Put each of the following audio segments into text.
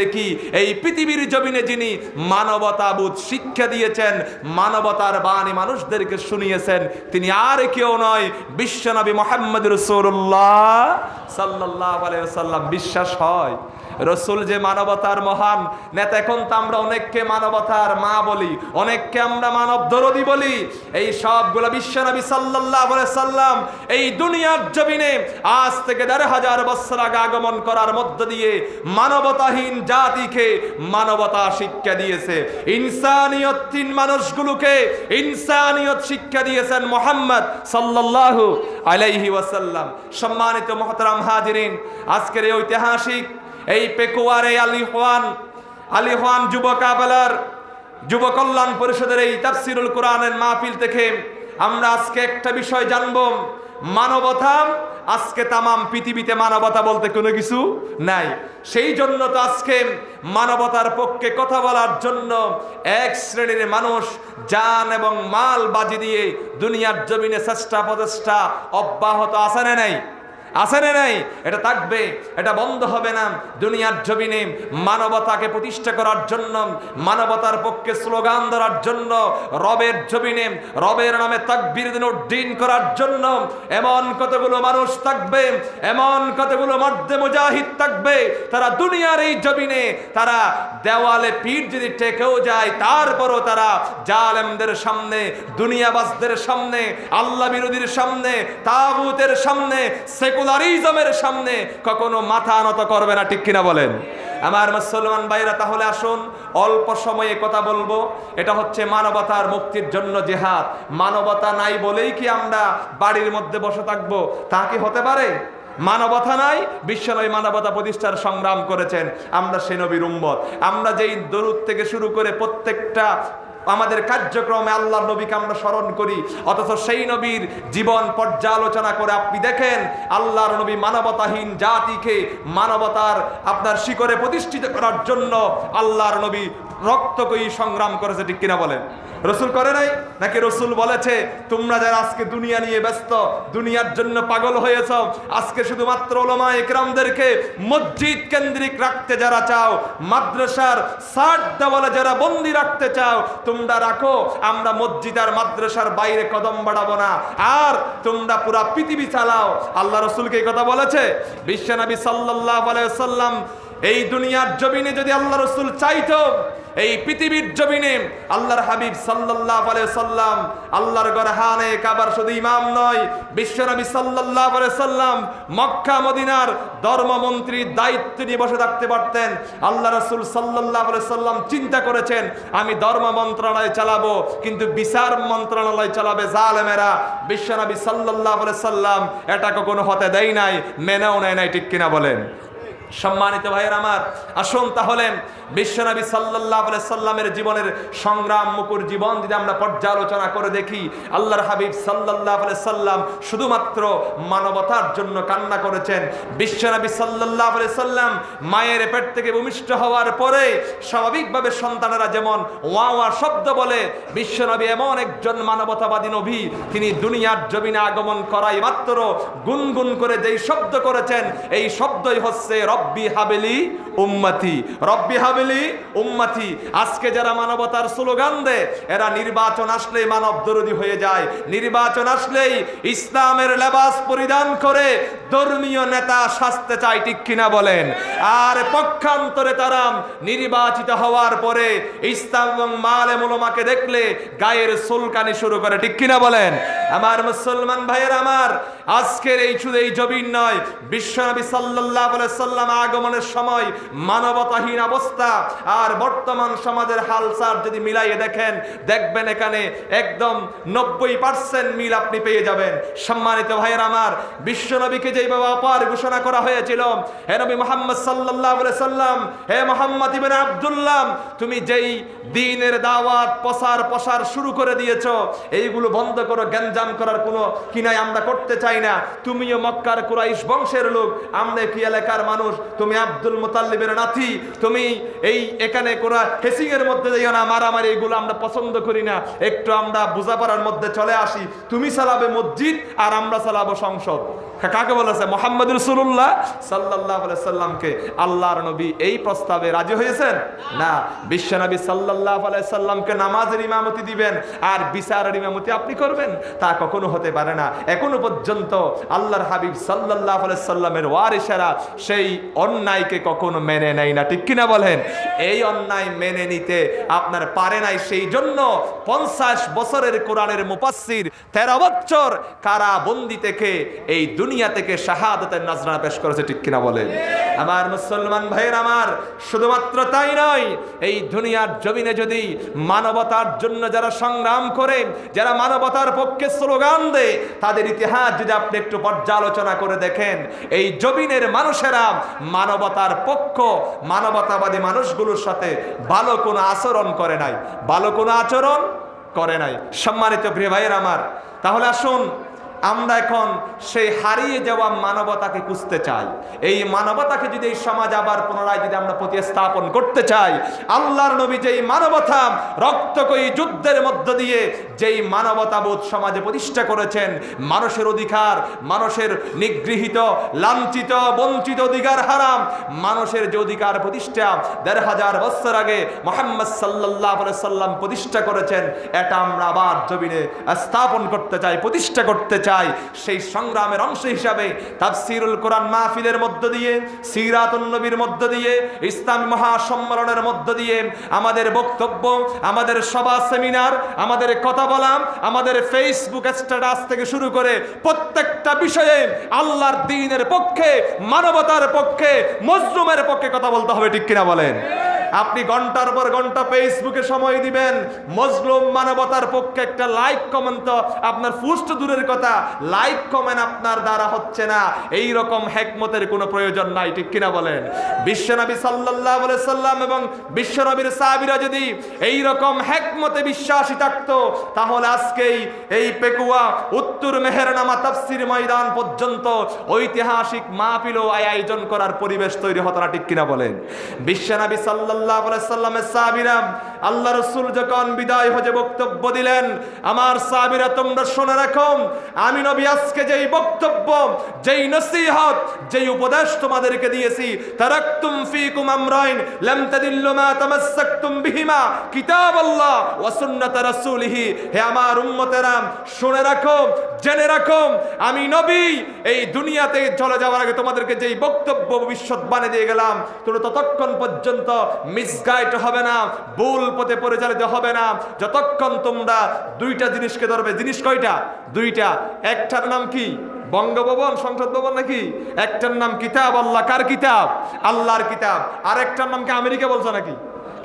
দেখি এই পৃথিবীর জমিনে যিনি মানবতাবোধ শিক্ষা দিয়েছেন, মানবতার বাণী মানুষদেরকে শুনিয়েছেন, তিনি আর কেউ নয় বিশ্বনবী মোহাম্মদ রসুল্লাহ সাল্লাহ সাল্লাম বিশ্বাস হয় রসুল যে মানবতার মহান নেতা, এখন তো আমরা অনেককে মানবতার মা বলি, অনেককে আমরা মানব দরদি বলি। এই সবগুলো বিশ্বনবী সাল্লাহ সাল্লাম এই দুনিয়ার জমিনে আজ থেকে দেড় হাজার বছর আগে আগমন করার মধ্য দিয়ে মানবতাহীন জাতিকে মানবতা শিক্ষা দিয়েছে। ইনসানিয়তহীন মানুষগুলোকে ইনসানিয়ত শিক্ষা দিয়েছেন মোহাম্মদ সাল্লাল্লাহু আলাইহি ওয়াসাল্লাম। সম্মানিত মহতরাম হাজিরিন, আজকের এই ঐতিহাসিক এই পেকুয়ারে আলী হোয়ান আলী হোয়ান যুব কাবেলার, যুব কল্যাণ পরিষদের এই তাফসিরুল কোরআনের মাহফিল থেকে আমরা আজকে একটা বিষয় জানব মানবতা আজকে তামাম পৃথিবীতে মানবতা বলতে কোনো কিছু নাই। সেই জন্য তো আজকে মানবতার পক্ষে কথা বলার জন্য এক শ্রেণির মানুষ জান এবং মাল বাজি দিয়ে দুনিয়ার জমিনে চেষ্টা প্রচেষ্টা অব্যাহত আছে না নাই? আছে না নাই? এটা থাকবে, এটা বন্ধ হবে না। দুনিয়ার জমিনে মানবতাকে প্রতিষ্ঠা করার জন্য, মানবতার পক্ষে স্লোগান ধরার জন্য, রবের জমিনে, রবের নামে তাকবীর দিন উড্ডীন করার জন্য এমন কতগুলো মানুষ থাকবে, এমন কতগুলো মধ্যে মুজাহিদ থাকবে, তারা দুনিয়ার এই জমিনে, তারা দেওয়ালে পিঠ যদি টেকেও যায়, তারপরও তারা জালেমদের সামনে, দুনিয়াবাসদের সামনে, আল্লাহ বিরোধীর সামনে, তাগুতের সামনে সেকুলারিজমের সামনে কখনো মাথা নত করবে না, ঠিক কিনা বলেন? আমার মুসলমান ভাইরা, তাহলে আসুন, অল্প সময়ে কথা বলব। এটা হচ্ছে মানবতার মুক্তির জন্য জেহাদ। মানবতা নাই বলেই কি আমরা বাড়ির মধ্যে বসে থাকব? তা কি হতে পারে? মানবতা নাই, বিশ্বনবী মানবতা প্রতিষ্ঠার সংগ্রাম করেছেন। আমরা সে নবীর উম্মত। আমরা যেই দরুদ থেকে শুরু করে প্রত্যেকটা আমাদের কার্যক্রমে আল্লাহর নবীকে আমরা স্মরণ করি। অথচ সেই নবীর জীবন পর্যালোচনা করে আপনি দেখেন, আল্লাহর নবী মানবতাহীন জাতিকে মানবতার আপনার শিকরে প্রতিষ্ঠিত করার জন্য আল্লাহর নবী রক্তকয়ী সংগ্রাম করেছে ঠিক কিনা বলেন রসুল করে নাই? নাকি রসুল বলেছে, তোমরা যারা আজকে দুনিয়া নিয়ে ব্যস্ত, দুনিয়ার জন্য পাগল হয়েছ, আজকে শুধুমাত্র ওলমা একরামদেরকে মসজিদ কেন্দ্রিক রাখতে যারা চাও, মাদ্রাসার সাট দেওয়ালে যারা বন্দি রাখতে চাও, তোমরা রাখো, আমরা মসজিদ আর মাদ্রাসার বাইরে কদম বাড়াবো না। আর তোমরা পুরা পৃথিবী চালাও। আল্লাহ রসুলকে এই কথা বলেছে? বিশ্বনবী সাল্লাহ সাল্লাম এই দুনিয়ার জমিনে যদি আল্লাহ রসুল চাইতো এই পৃথিবীর জমিনে আল্লাহর হাবিব সাল্লাল্লাহু আলাইহি সাল্লাম আল্লাহর গরহানে কাবার শুধু ইমাম নয়, বিশ্বনবী সাল্লাল্লাহু আলাইহি সাল্লাম মক্কা, মদিনার ধর্মমন্ত্রীর দায়িত্ব নিয়ে বসে থাকতে পারতেন। আল্লাহ রাসূল সাল্লাল্লাহু আলাইহি সাল্লাম চিন্তা করেছেন, আমি ধর্ম মন্ত্রণালয় চালাবো, কিন্তু বিচার মন্ত্রণালয় চালাবে জালেমেরা। বিশ্বনবী সাল্লাল্লাহু আলাইহি সাল্লাম এটা কখনো হতে দেয় নাই, মেনেও নেয় নাই, ঠিক কিনা বলেন? সম্মানিত ভাইয়ের আমার, আসুন তাহলে বিশ্বনবী সাল্লাহ সাল্লামের জীবনের সংগ্রাম মুকুর জীবন যদি আমরা পর্যালোচনা করে দেখি, আল্লাহর হাবিব সাল্লাহ সাল্লাম শুধুমাত্র মানবতার জন্য কান্না করেছেন। বিশ্বনবী সাল্লাহ সাল্লাম মায়ের পেট থেকে ভূমিষ্ঠ হওয়ার পরে স্বাভাবিকভাবে সন্তানেরা যেমন ওয়া ওয়া শব্দ বলে, বিশ্বনবী এমন একজন মানবতাবাদী নবী, তিনি দুনিয়ার জমিনে আগমন করাই মাত্র গুনগুন করে যেই শব্দ করেছেন, এই শব্দই হচ্ছে রব্বি হাবেলি উম্মাতি। রব্বি হাবেলি উম্মতি। আজকে যারা মানবতার স্লোগান দেয়, এরা নির্বাচন আসলেই মানব দরদি হয়ে যায়। নির্বাচন আসলেই ইসলামের লেবাস পরিধান করে ধর্মীয় নেতা সাজতে চায়, ঠিক কিনা বলেন? আর পক্ষান্তরে তারা নির্বাচিত হওয়ার পরে ইসলাম এবং মালে মুলমাকে দেখলে গায়ের সুলকানি শুরু করে, ঠিক কিনা বলেন? আমার মুসলমান ভাইয়ের আমার আজকের এই শুধু এই জবিন নয়। বিশ্বনবী আলাইহি সাল্লাম আগমনের সময় মানবতাহীন অবস্থা আর বর্তমান সমাজের হালচাল যদি মিলাইয়ে দেখেন, দেখবেন এখানে একদম নব্বই পার্সেন্ট মিল আপনি পেয়ে যাবেন। সম্মানিত ভাইয়ের আমার, বিশ্বনবীকে যেভাবে অপার ঘোষণা করা হয়েছিল, হে নবী মোহাম্মদ আলাইহি সাল্লাম, হে মোহাম্মদ ইবনে আব্দুল্লাহ, তুমি যেই দিনের দাওয়াত প্রসার প্রসার শুরু করে দিয়েছ, এইগুলো বন্ধ করো, গ্যাঞ্জাম করার কোনো কিনাই আমরা করতে চাই না, তুমিও মক্কার কুরাইশ বংশের লোক আমরা কি এলাকার মানুষ? তুমি আব্দুল মুতাল্লিবের নাতি, তুমি এই এখানে কোরা হেসিং এর মধ্যে যাইও না, মারামারি এগুলো আমরা পছন্দ করি না। একটু আমরা বোঝাপড়ার মধ্যে চলে আসি। তুমি চালাবে মসজিদ আর আমরা চালাবো সংসদ। কাকে বলেছে? মোহাম্মদ রসুল্লাহ সাল্লাহ সাল্লামকে। আল্লাহর নবী এই প্রস্তাবে রাজি হয়েছেন? না। বিশ্বনবী সাল্লাহ সাল্লামকে নামাজের ইমামতি দিবেন। আর বিচারের ইমামতি আপনি করবেন? তা কখনো হতে পারে না। এখনও পর্যন্ত আল্লাহর হাবিব সাল্লাহ সাল্লামের ওয়ারিসেরা সেই অন্যায়কে কখনো মেনে নেয় না। ঠিক কিনা বলেন? এই অন্যায় মেনে নিতে আপনার পারে নাই। সেই জন্য পঞ্চাশ বছরের কোরআনের মুপাসির তেরো বছর কারা বন্দি থেকে এই দুনিয়া থেকে শাহাদতের নাজরানা পেশ করেছে, ঠিক কিনা বলেন? আমার মুসলমান ভাইয়ের আমার, শুধুমাত্র তাই নয়, এই দুনিয়ার জমিনে যদি মানবতার জন্য যারা সংগ্রাম করে, যারা মানবতার পক্ষে স্লোগান দেয়, তাদের ইতিহাস যদি আপনি একটু পর্যালোচনা করে দেখেন, এই জমিনের মানুষেরা মানবতার পক্ষ, মানবতাবাদী মানুষগুলোর সাথে ভালো কোনো আচরণ করে নাই। ভালো কোনো আচরণ করে নাই। সম্মানিত প্রিয় ভাইয়ের আমার, তাহলে আসুন আমরা এখন সেই হারিয়ে যাওয়া মানবতাকে খুঁজতে চাই। এই মানবতাকে যদি এই সমাজ আবার পুনরায় যদি আমরা প্রতিস্থাপন করতে চাই, আল্লাহর নবী যেই মানবতা রক্তকয়ী যুদ্ধের মধ্য দিয়ে যেই মানবতাবোধ সমাজে প্রতিষ্ঠা করেছেন, মানুষের অধিকার, মানুষের নিগৃহীত, লাঞ্ছিত, বঞ্চিত অধিকার হারাম, মানুষের যে অধিকার প্রতিষ্ঠা দেড় হাজার বছর আগে মোহাম্মদ সাল্লাহ সাল্লাম প্রতিষ্ঠা করেছেন, এটা আমরা আবার জমিনে স্থাপন করতে চাই, প্রতিষ্ঠা করতে চাই। সেই সংগ্রামের অংশ হিসাবে তাফসিরুল কোরআন মাহফিলের মধ্য দিয়ে, সিরাতুন নবীর মধ্য দিয়ে, ইসলামী মহাসম্মেলনের মধ্য দিয়ে আমাদের বক্তব্য, আমাদের সভা সেমিনার, আমাদের কথা বলা, আমাদের ফেসবুক স্ট্যাটাস থেকে শুরু করে প্রত্যেকটা বিষয়ে আল্লাহর দিনের পক্ষে, মানবতার পক্ষে, মজলুমের পক্ষে কথা বলতে হবে, ঠিক কিনা বলেন? আপনি ঘণ্টার পর ঘণ্টা ফেসবুকে সময় দিবেন। মজলুম মানবতার পক্ষে একটা লাইক কমেন্ট তো আপনার ফুষ্ট দূরের কথা, লাইক কমেন্ট আপনার দ্বারা হচ্ছে না। এই রকম হেকমতের কোনো প্রয়োজন নাই, ঠিক কিনা বলেন? বিশ্বনবী সাল্লাল্লাহু আলাইহি সাল্লাম এবং বিশ্বনবীর সাহাবীরা যদি এই রকম হেকমতে বিশ্বাসী থাকতো, তাহলে আজকেই এই পেকুয়া উত্তর মেহেরনামা তাফসির ময়দান পর্যন্ত ঐতিহাসিক মাহফিল ও আয়োজন করার পরিবেশ তৈরি হতো না, ঠিক কিনা বলেন? বিশ্বনবী সাল্লাল্লাহু আলাইহি সাল্লামের সাহাবীরা আল্লাহ রাসূল যখন বিদায় হজে বক্তব্য দিলেন, আমার সাহাবীরা, তোমরা শুনে রাখো, আমি নবী আজকে যেই বক্তব্য, যেই নসিহত, যেই উপদেশ তোমাদেরকে দিয়েছি, তারাকতুম ফীকুম আমরাইন, লাম তাদিল্লু মা তামাসসাকতুম বিহিমা, কিতাবাল্লাহ ওয়া সুন্নাত রাসূলিহি। হে আমার উম্মতেরা, শুনে রাখো, জেনে রাখো, আমি নবী, এই দুনিয়াতে চলে যাওয়ার আগে তোমাদেরকে যেই বক্তব্য ভবিষ্যৎ ভবিষ্যৎবাণী দিয়ে গেলাম, তোমরা ততক্ষণ পর্যন্ত মিসগাইড হবে না, ভুল পথে পরিচালিত হবে না। যতক্ষণ তোমরা দুইটা জিনিসকে ধরবে, জিনিস কয়টা? দুইটা। একটার নাম কি? বঙ্গভবন, সংসদ ভবন নাকি? একটার নাম কিতাব, আল্লাহ কার কিতাব? আল্লাহর কিতাব। আর একটার নাম কি আমেরিকা বলছো নাকি?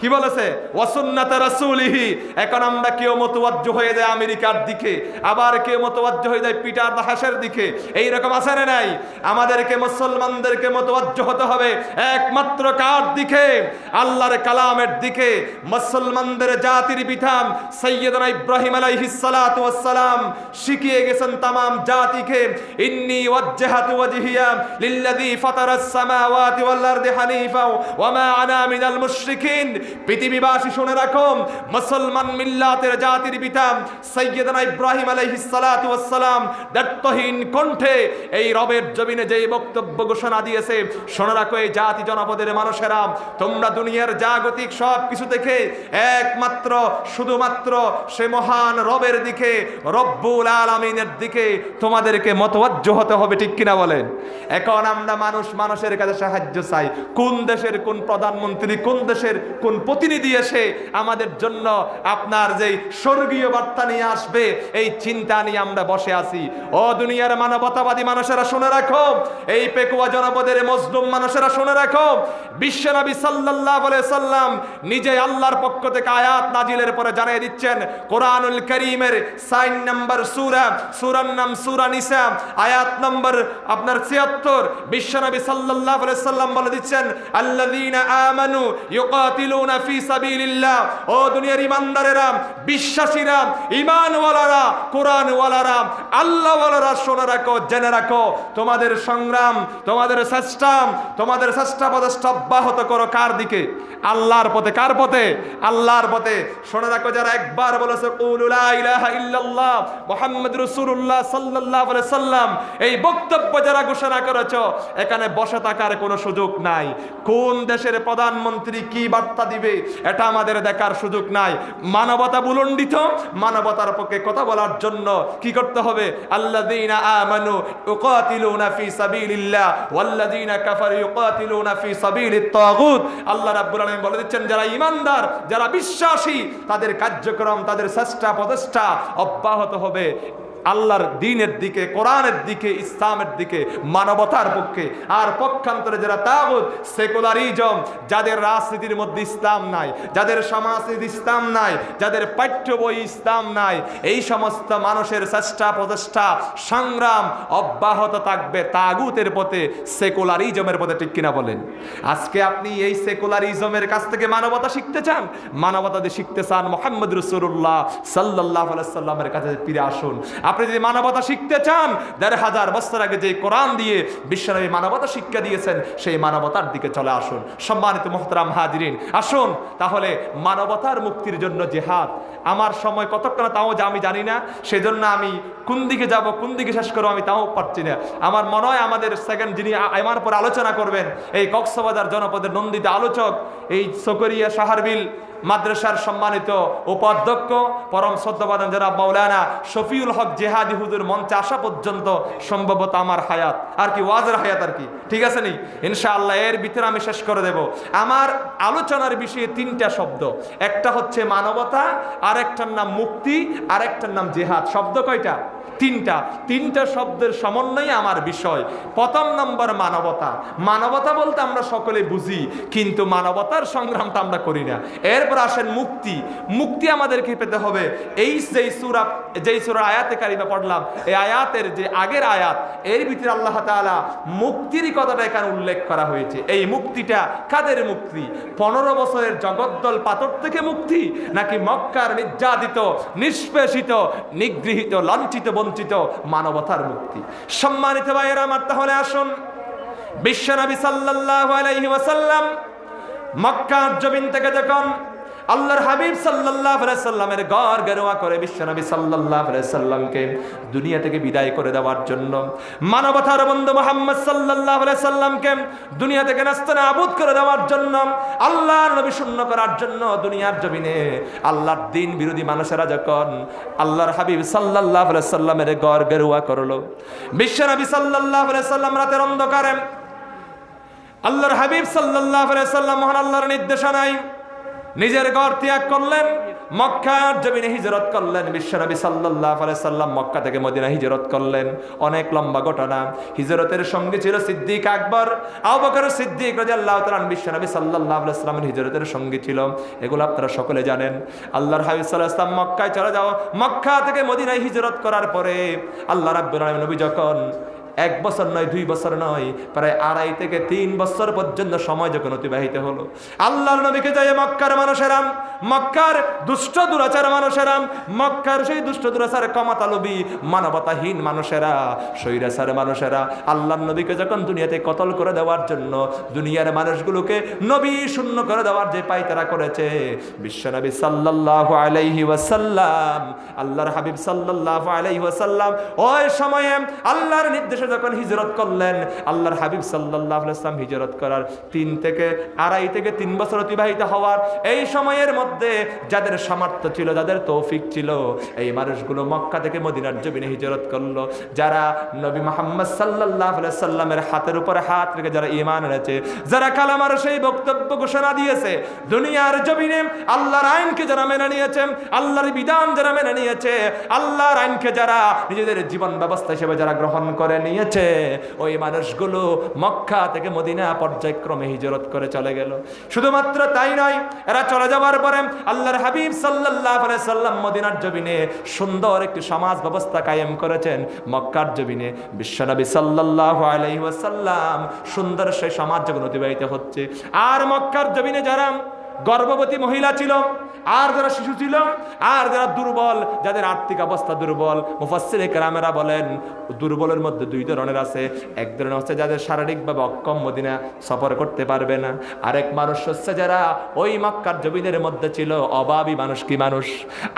কি বলেছে? ওয়াসুন্নাত রাসূলিহি। এখন আমরা কেউ মতওয়াজ্জ হয়ে যায় আমেরিকার দিকে, আবার কেউ মতওয়াজ্জ হয়ে যায় পিটার দাহাসের দিকে। এই রকম না নাই? আমাদেরকে মুসলমানদেরকে মতওয়াজ্জ হতে হবে একমাত্র কার দিকে? আল্লাহর কালামের দিকে। মুসলমানদের জাতির বিধান সৈয়দনা ইব্রাহিম আলাইহিস সালাতু ওয়াস সালাম শিখিয়ে গেছেন তামাম জাতিকে। ইন্নী ওয়াজ্জাহাতু ওয়াজহিয়া লিল্লাযী ফাতারাস সামাওয়াতি ওয়াল আরদি হানিফা ওয়া মা আনা মিনাল মুশরিকিন। পৃথিবীবাসী শুনে রাখো মুসলমান মিল্লাতের জাতির পিতা সৈয়দনা ইব্রাহিম আলাইহিস সালাতু ওয়াস সালাম দায়িত্বহীন কণ্ঠে এই রবের জমিনে যেই বক্তব্য ঘোষণা দিয়েছে, শুনে রাখো এই জাতি জনপদের মানুষেরা, তোমরা দুনিয়ার জাগতিক সব কিছু থেকে একমাত্র, শুধুমাত্র সে মহান রবের দিকে, রব্বুল আলামিনের দিকে তোমাদেরকে মতওয়াজ্জ হতে হবে, ঠিক কিনা বলেন? এখন আমরা মানুষ, মানুষের কাছে সাহায্য চাই। কোন দেশের কোন প্রধানমন্ত্রী, কোন দেশের কোন প্রতিনিধি এসে আমাদের জন্য আপনার যে স্বর্গীয় বার্তা নিয়ে আসবে, এই চিন্তা নিয়ে আমরা বসে আছি। ও দুনিয়ার মানবতাবাদী মানুষেরা শুনে রাখো। এই পেকুয়া জনপদের মজলুম মানুষেরা শুনে রাখো। বিশ্বনবী সাল্লাল্লাহু আলাইহি সাল্লাম নিজে আল্লাহর পক্ষ থেকে আয়াত নাজিলের পরে জানিয়ে দিচ্ছেন, কোরআনুল করিমের সাইন নাম্বার সূরা, সূরার নাম সূরা নিসা, আয়াত নম্বর আপনার 76 বিশ্বনবী সাল্লাল্লাহু আলাইহি সাল্লাম বলে দিচ্ছেন, আল্লাযীনা আমানু ইউকাতিলুনা ইউকাতিলুনা ফি সাবিলিল্লাহ। ও দুনিয়ার ইমানদারেরা, বিশ্বাসীরা ইমানওয়ালারা কোরআনওয়ালারা, আল্লাহওয়ালারা রাখো, জেনে রাখো, তোমাদের সংগ্রাম, তোমাদের তোমাদের চেষ্টা অব্যাহত করো কার দিকে? আল্লাহর পথে, কার পথে? আল্লাহর পথে। রাখো যারা একবার বলেছে, কুলু লা ইলাহা ইল্লাল্লাহ সাল্লাল্লাহু আলাইহি সাল্লাম। এই বক্তব্য যারা ঘোষণা করেছ, এখানে বসে থাকার কোনো সুযোগ নাই। কোন দেশের প্রধানমন্ত্রী কি বার্তা দিবে, এটা আমাদের দেখার সুযোগ নাই। মানবতা বুলন্ডিত মানবতার পক্ষে কথা বলার জন্য কি করতে হবে? আল্লাযীনা আমানু ইউকাতিলুনা সাবিলিল্লাহ, ওয়াল্লাযীনা কাফারু ইউকাতিলুনা সাবিলিত তাগুত। আল্লাহ রাব্বুল আলামিন বলে দিচ্ছেন, যারা ঈমানদার, যারা বিশ্বাসী, তাদের কার্যক্রম, তাদের চেষ্টা প্রচেষ্টা অব্যাহত হবে। আল্লাহর দিনের দিকে, কোরআনের দিকে, ইসলামের দিকে, মানবতার পক্ষে। আর পক্ষান্তরে যারা তাগুত, সেকুলারিজম, যাদের রাজনীতির মধ্যে ইসলাম নাই, যাদের সমাজনীতি ইসলাম নাই, যাদের পাঠ্য বই ইসলাম নাই, এই সমস্ত মানুষের চেষ্টা, প্রচেষ্টা, সংগ্রাম অব্যাহত থাকবে তাগুতের পথে, সেকুলারিজমের পথে, ঠিক কিনা বলেন? আজকে আপনি এই সেকুলারিজমের কাছ থেকে মানবতা শিখতে চান? মানবতা শিখতে চান, মোহাম্মদ রসুল্লাহ সাল্লাহ সাল্লামের কাছে ফিরে আসুন। আপনি যদি মানবতা শিখতে চান, দেড় হাজার বছর আগে যে কোরআন দিয়ে বিশ্বনবী মানবতা শিক্ষা দিয়েছেন, সেই মানবতার দিকে চলে আসুন। সম্মানিত মোহতরাম হাজিরিন, আসুন। তাহলে মানবতার মুক্তির জন্য জেহাদ। আমার সময় কতক্ষণ তাও যা আমি জানি না, সেজন্য আমি কোন দিকে যাব, কোন দিকে শেষ করব আমি তাও পারছি না। আমার মনে হয় আমাদের সেকেন্ড যিনি আমার পর আলোচনা করবেন, এই কক্সবাজার জনপদের নন্দিত আলোচক, এই সকরিয়া সাহারবিল মাদ্রাসার সম্মানিত উপাধ্যক্ষ, পরম শ্রদ্ধাবাদন যারা মাওলানা শফিউল হক জেহাদি হুজুর মঞ্চে আসা পর্যন্ত সম্ভবত আমার হায়াত। আর কি, ওয়াজের হায়াত আর কি? ঠিক আছে নি? ইনশাআল্লাহ এর ভিতরে আমি শেষ করে দেব। আমার আলোচনার বিষয়ে তিনটা শব্দ। একটা হচ্ছে মানবতা আর একটার নাম মুক্তি আর একটার নাম জেহাদ। শব্দ কয়টা? তিনটা। তিনটা শব্দের সমন্বয় আমার বিষয়। প্রথম নম্বর মানবতা। মানবতা বলতে আমরা সকলে বুঝি, কিন্তু মানবতার সংগ্রামটা আমরা করি না। এরপর আসেন মুক্তি। মুক্তি আমাদেরকে পেতে হবে। এই যেই সুরা যেই সুরা আয়াতে কারিমা পড়লাম, এই আয়াতের যে আগের আয়াত, এর ভিতরে আল্লাহ তাআলা মুক্তির কথাটা এখানে উল্লেখ করা হয়েছে। এই মুক্তিটা কাদের মুক্তি? পনেরো বছরের জগদ্দল পাথর থেকে মুক্তি, নাকি মক্কার নির্যাতিত, নিষ্পেষিত, নিগৃহীত, লাঞ্ছিত, বঞ্চিত মানবতার মুক্তি? সম্মানিত ভাইয়েরা আমার, তাহলে আসুন। বিশ্বনবী সাল্লাল্লাহু আলাইহি ওয়াসাল্লাম মক্কার জমিন থেকে যখন আল্লাহর হাবিব আলাইহি সাল্লামের গড় গেরোয়া করে বিশ্বনবী আলাইহি সাল্লামকে দুনিয়া থেকে বিদায় করে দেওয়ার জন্য। মানবতার বন্ধু মুহাম্মদ আলাইহি সাল্লামকে দুনিয়া থেকে নাস্তানাবুদ করে দেওয়ার জন্য, আল্লাহর নবী শূন্য করার জন্য দুনিয়ার জমিনে আল্লাহর দিন বিরোধী মানুষেরা যখন আল্লাহর হাবিব আলাইহি সাল্লামের গড় গেরুয়া করল বিশ্বনবী আলাইহি সাল্লাম রাতের অন্ধকারে আল্লাহর হাবিব আলাইহি সাল্লাম মহান আল্লাহর নির্দেশনায় নিজের ঘর ত্যাগ করলেন, মক্কার জমিনে হিজরত করলেন। বিশ্বনবী আলাইহি সাল্লাম মক্কা থেকে মদিনা হিজরত করলেন। অনেক লম্বা ঘটনা। হিজরতের সঙ্গে ছিল সিদ্দিক আকবর, আবু বকর সিদ্দিক রাদিয়াল্লাহু তাআলা আনহু। বিশ্বনবী আলাইহি সাল্লামের হিজরতের সঙ্গে ছিল। এগুলো আপনারা সকলে জানেন। আল্লাহর আলাইহি মক্কায় চলে যাও মক্কা থেকে মদিনায় হিজরত করার পরে আল্লাহ রাব্বুল আলামিন নবী যখন এক বছর নয়, দুই বছর নয়, প্রায় আড়াই থেকে তিন বছর পর্যন্ত সময় যখন অতিবাহিত হলো। আল্লাহর নবীকে যায় মক্কার মানুষেরাম, মক্কার দুষ্ট দুরাচার মানুষেরাম, মক্কার সেই দুষ্ট দুরাচার কমাতালবি মানবতাহীন মানুষেরা সৈরাচার মানুষেরা, আল্লাহর নবীকে যখন দুনিয়াতে কতল করে দেওয়ার জন্য, দুনিয়ার মানুষগুলোকে নবী শূন্য করে দেওয়ার যে পাইতারা করেছে, বিশ্বনবী সাল্লাল্লাহু আলাইহি ওয়াসাল্লাম, আল্লাহর হাবিব সাল্লাল্লাহু আলাইহি ওয়াসাল্লাম, ওই সময়ে আল্লাহর নির্দেশে যখন হিজরত করলেন, আল্লাহর হাবিব সাল্লাল্লাহু আলাইহি ওয়াসাল্লাম হিজরত করার তিন থেকে আড়াই থেকে তিন বছর অতিবাহিত হওয়ার এই সময়ের মধ্যে যাদের সামর্থ্য ছিল, যাদের তৌফিক ছিল, এই মানুষগুলো মক্কা থেকে মদিনার জমিনে হিজরত করল। যারা নবী মোহাম্মদ আলাইহি সাল্লামের হাতের উপরে হাত রেখে যারা ঈমান এনেছে, যারা কালামার সেই বক্তব্য ঘোষণা দিয়েছে, দুনিয়ার জমিনে আল্লাহর আইনকে যারা মেনে নিয়েছে, আল্লাহর বিধান যারা মেনে নিয়েছে, আল্লাহর আইনকে যারা নিজেদের জীবন ব্যবস্থা হিসেবে যারা গ্রহণ করে নিয়েছে ওই মানুষগুলো মক্কা থেকে মদিনা পর্যায়ক্রমে হিজরত করে চলে গেল। শুধুমাত্র তাই নয়, এরা চলে যাওয়ার পরে আল্লাহর হাবিব আলাইহি সাল্লাম মদিনার জমিনে সুন্দর একটি সমাজ ব্যবস্থা কায়েম করেছেন। মক্কার জমিনে বিশ্বনবী সাল্লাল্লাহু আলাইহি ওয়াসাল্লাম সুন্দর সেই সমাজ যখন অতিবাহিত হচ্ছে। আর মক্কার জমিনে যারা গর্ভবতী মহিলা ছিল, আর যারা শিশু ছিল, আর যারা দুর্বল, যাদের আর্থিক অবস্থা দুর্বল, মুফাসসির কেরামেরা বলেন, দুর্বলের মধ্যে দুই ধরনের আছে। এক ধরনের হচ্ছে যাদের শারীরিকভাবে অক্ষম মদিনা সফর করতে পারবে না। আরেক মানুষ হচ্ছে যারা ওই মক্কার জমিনের মধ্যে ছিল, অভাবী মানুষ কি মানুষ?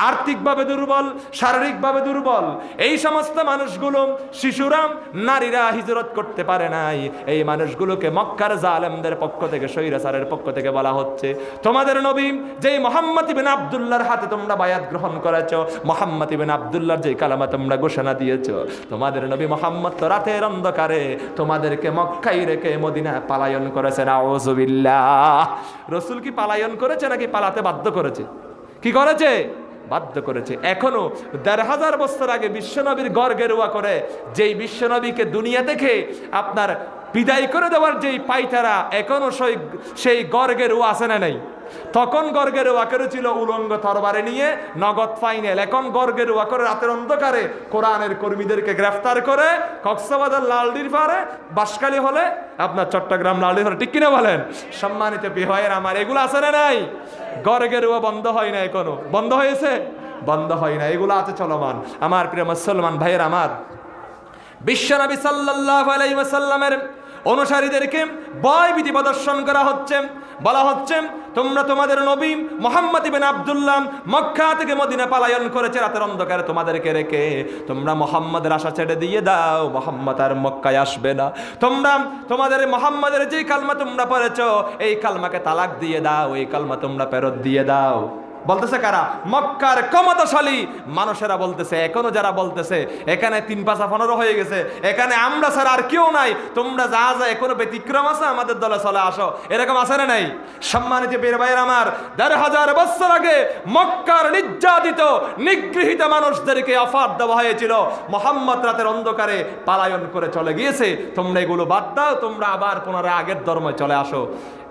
আর্থিকভাবে দুর্বল, শারীরিকভাবে দুর্বল, এই সমস্ত মানুষগুলো শিশুরা নারীরা হিজরত করতে পারে নাই। এই মানুষগুলোকে মক্কার জালেমদের পক্ষ থেকে সৈরাসারের পক্ষ থেকে বলা হচ্ছে। তোমাদের নবী, যেই মোহাম্মদ ইবিন আবদুল্লাহর হাতে তোমরা বায়াত গ্রহণ করেছ, মোহাম্মদ ইবিন আবদুল্লাহর যেই কালামা তোমরা ঘোষণা দিয়েছ, তোমাদের নবী মোহাম্মদ তো রাতের অন্ধকারে তোমাদেরকে মক্কাই রেখে মদিনা পালায়ন করেছে, নাউজুবিল্লাহ। রসুল কি পালায়ন করেছে নাকি পালাতে বাধ্য করেছে? কি করেছে? বাধ্য করেছে। এখনও দেড় হাজার বছর আগে বিশ্বনবীর গড় গেরুয়া করে, যেই বিশ্বনবীকে দুনিয়া থেকে আপনার বিদায় করে দেওয়ার যেই পাইতারা, এখনও সেই সেই গড় গেরুয়া আছে না নেই? তখন গর্গের ওয়াকের ছিল উলঙ্গ তরবারে নিয়ে নগদ ফাইনাল। এখন গর্গের ওয়াকর রাতের অন্ধকারে কোরআনের কর্মীদেরকে গ্রেফতার করে কক্সবাজার লালডির পারে বাসকালী হলে, আপনার চট্টগ্রাম লালডির হলে ঠিক কিনা বলেন? সম্মানিত বিহয়ের আমার, এগুলো আছে না নাই? গর্গের ওয়া বন্ধ হয় না এখনও। বন্ধ হয়েছে? বন্ধ হয় না এগুলো আছে চলমান। আমার প্রিয় মুসলমান ভাইয়ের আমার। বিশ্বনবী আলাইহি ওয়াসাল্লামের অনুসারীদেরকে বয় বিধি প্রদর্শন করা হচ্ছে। বলা হচ্ছে, তোমরা তোমাদের নবী মোহাম্মদ ইবেন আব্দুল্লাহ মক্কা থেকে মদিনা পালায়ন করেছে, রাতের অন্ধকারে তোমাদেরকে রেখে। তোমরা মোহাম্মদের আশা ছেড়ে দিয়ে দাও, মোহাম্মদ আর মক্কায় আসবে না। তোমরা তোমাদের মোহাম্মদের যে কালমা তোমরা পড়েছ, এই কালমাকে তালাক দিয়ে দাও, এই কালমা তোমরা ফেরত দিয়ে দাও। বলতেছে কারা? মক্কার ক্ষমতাশালী মানুষেরা বলতেছে, এখনও যারা বলতেছে, এখানে তিন পাঁচা পনেরো হয়ে গেছে, এখানে আমরা ছাড়া আর কেউ নাই, তোমরা যা যা এখনও ব্যতিক্রম আছে আমাদের দলে চলে আসো। এরকম আছে না নাই? সম্মানিত বের ভাইয়ের আমার, দেড় হাজার বছর আগে মক্কার নির্যাতিত, নিগৃহীত মানুষদেরকে অফার দেওয়া হয়েছিল। মোহাম্মদ রাতের অন্ধকারে পালায়ন করে চলে গিয়েছে। তোমরা এগুলো বাদ দাও, তোমরা আবার পুনরায় আগের ধর্মে চলে আসো।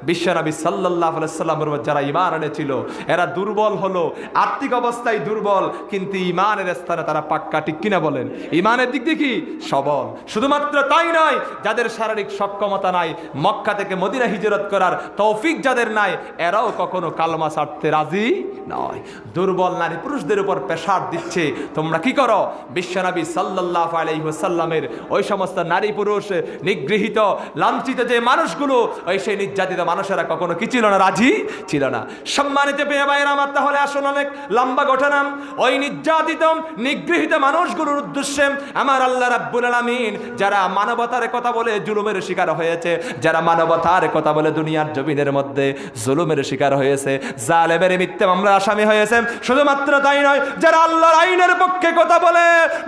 বিশ্বনবী সাল্লাহ সাল্লামের উপর যারা ইমান এনেছিল, এরা দুর্বল হলো। আর্থিক অবস্থায় দুর্বল, কিন্তু ইমানের স্থানে তারা পাক্কা, ঠিক কিনা বলেন? ইমানের দিক কি? সবল। শুধুমাত্র তাই নয়, যাদের শারীরিক সক্ষমতা নাই, মক্কা থেকে মদিনা হিজরত করার তৌফিক যাদের নাই, এরাও কখনো কালমা ছাড়তে রাজি নয়। দুর্বল নারী পুরুষদের উপর পেশার দিচ্ছে। তোমরা কি করো? বিশ্বনবী সাল্লাহ আলাইসাল্লামের ওই সমস্ত নারী পুরুষ নিগৃহীত, লাঞ্ছিত যে মানুষগুলো, ওই সেই নির্যাতিত মানুষেরা কখনো কি ছিল না, রাজি ছিল না। সম্মানিত পেয়ে বাইরে আমার, তাহলে আসুন অনেক লম্বা ঘটনা ওই নির্যাতিত নিগৃহীত মানুষগুলোর উদ্দেশ্যে আমার আল্লাহ রাব্বুল আলামিন যারা মানবতার কথা বলে জুলুমের শিকার হয়েছে, যারা মানবতার কথা বলে দুনিয়ার জমিনের মধ্যে জুলুমের শিকার হয়েছে, জালেমের মিথ্যে মামলা আসামি হয়েছে, শুধুমাত্র তাই নয়, যারা আল্লাহর আইনের পক্ষে কথা বলে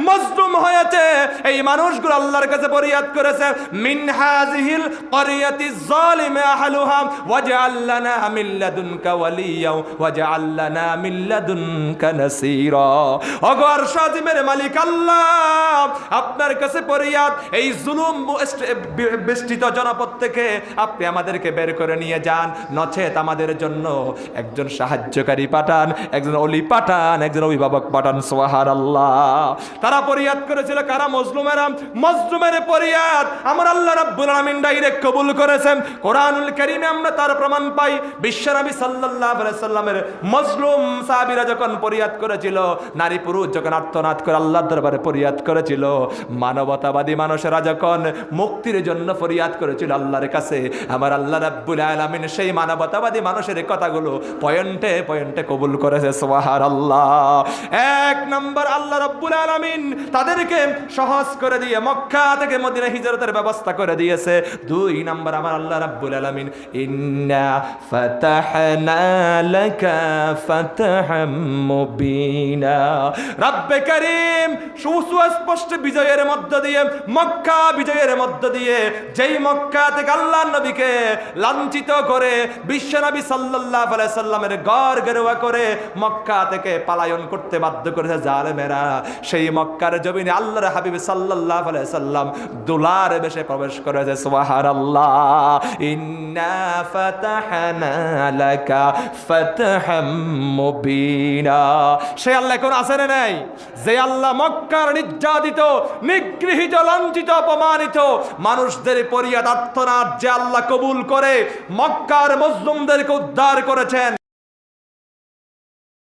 মজলুম হয়েছে, এই মানুষগুলো আল্লাহর কাছে ফরিয়াদ করেছে, মিন হাযিহিল ক্বরিয়াতি যালিমা মালিক আল্লাহ, আপনার কাছে এই জুলুম জনপদ থেকে আপনি আমাদেরকে বের করে নিয়ে যান। নচেত আমাদের জন্য একজন সাহায্যকারী পাঠান, একজন অলি পাঠান, একজন অভিভাবক পাঠান সোহার আল্লাহ তারা পরিয়াদ করেছিল কারা? মজলুমেরা। মজলুমের পরিয়াদ আমার আল্লাহ রাব্বুল ডাইরেক্ট কবুল করেছেন। কোরআনুল আমরা তার প্রমাণ পাই। বিশ্বনবী আলাইহি সাল্লামের মজলুম সাহাবীরা যখন পরিয়াদ করেছিল, নারী পুরুষ যখন আর্তনাদ করে আল্লাহর দরবারে পরিয়াদ করেছিল, মানবতাবাদী মানুষেরা যখন মুক্তির জন্য ফরিয়াদ করেছিল আল্লাহর কাছে, আমার আল্লাহ রাব্বুল আলামিন সেই মানবতাবাদী মানুষের কথাগুলো পয়েন্টে পয়েন্টে কবুল করেছে সোহার আল্লাহ এক নম্বর, আল্লাহ রাব্বুল আলামিন তাদেরকে সহজ করে দিয়ে মক্কা থেকে মদিনা হিজরতের ব্যবস্থা করে দিয়েছে। দুই নম্বর, আমার আল্লাহ রাব্বুল আলামিন ইন্না ফাতাহনা লাকা ফাতাহাম মুবিনা রব্বে সুস্পষ্ট বিজয়ের মধ্য দিয়ে, মক্কা বিজয়ের মধ্য দিয়ে, যেই মক্কা থেকে আল্লাহ নবীকে লাঞ্ছিত করে বিশ্বনবী আলাইহি সাল্লামের গড় গেরুয়া করে মক্কা থেকে পালায়ন করতে বাধ্য করেছে জালেমেরা। সেই মক্কার জমিনে আল্লাহর হাবিব আলাইহি সাল্লাম দুলার বেশে প্রবেশ করেছে, সুবহানাল্লাহ। ইন্না ফাতাহনা লাকা ফাতহাম মুবিনা সে আল্লাহ কোন আছে না নাই? যে আল্লাহ মক্কার নির্যাতিত, নিগৃহীত লাঞ্ছিত অপমানিত মানুষদের পরিয়াদ আর্থনাদ যে আল্লাহ কবুল করে মক্কার মজলুমদেরকে উদ্ধার করেছেন